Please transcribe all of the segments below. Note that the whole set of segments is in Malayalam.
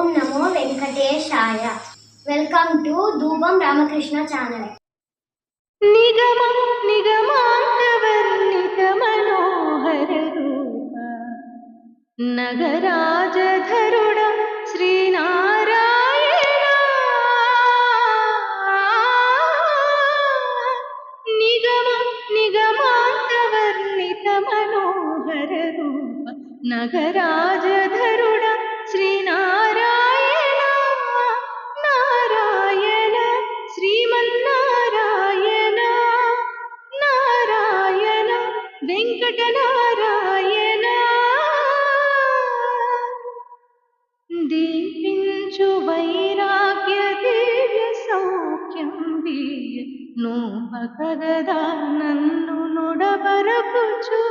Om Namo വെങ്കടേശായ. വെൽക്കം ടു ധൂപം രാമകൃഷ്ണ ചാനൽ. നിഗമം നിഗമാന്തവർണിത മനോഹര രൂപ. നഗരാജധരുട ശ്രീനാരായണ. നിഗമം നിഗമാന്തവർണിത മനോഹര നഗരാജധ దీపించు వైరాగ్య దివ్య సౌఖ్యం వీయ నోపకగదా నన్ను నుడబరపుచు.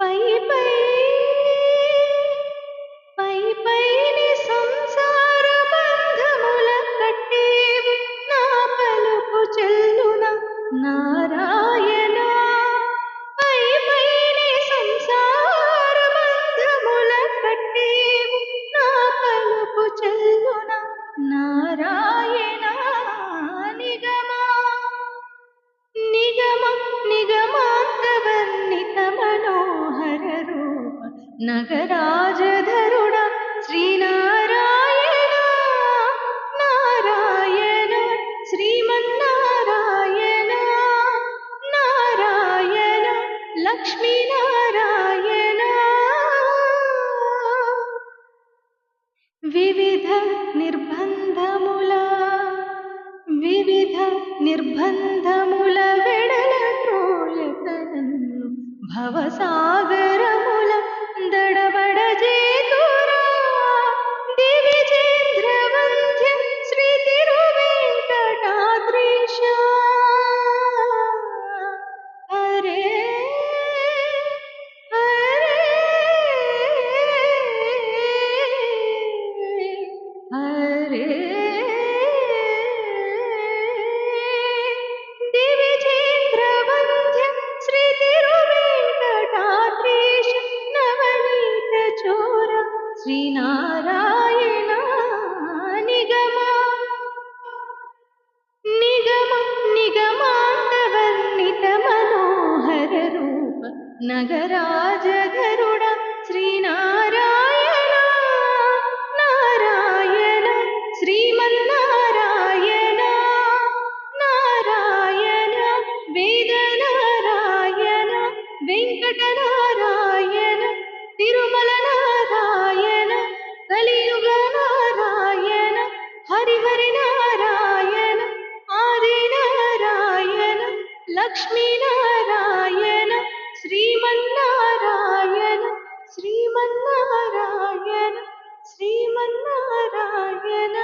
పై పై नगराजधरुण श्रीनारायण नारायण श्रीमन्नारायण नारायण लक्ष्मीनारायण। विविध निर्बन्धमुला विविध निर्बन्धमुल निर्बन्धमुलगण भवसागर வந்தட ശ്രീനാരായണ നിഗമ. നിഗമ നിഗമാന്തവർണിത മനോഹര രൂപ. നഗരാജഗരുട ശ്രീനാരായണ. നാരായണ ശ്രീമന്നാരായണ. നാരായണ വേദനാരായണ വെങ്കടനാരായണ. लक्ष्मीनारायण श्रीमन्नारायण श्रीमन्नारायण श्रीमन्नारायण।